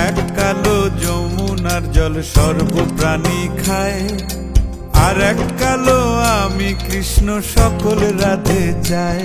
এক কালো যমুনার জল সর্বপ্রাণী খায় আর এক কালো আমি কৃষ্ণ সকল রাধে চাই।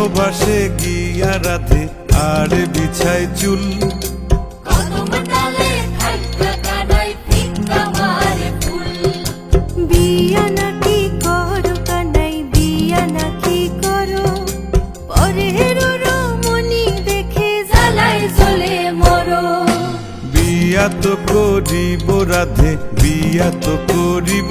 গৃহবাসে গিয়া রাধে আর বিছায় চুল। বিয়া নাকি করো কানাই বিয়া নাকি করো? পরের রমণী দেখে জ্বালায় জ্বলে মরো। বিয়া তো করিব রাধে বিয়া তো করিব।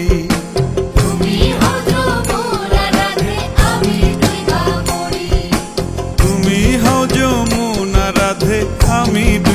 আমি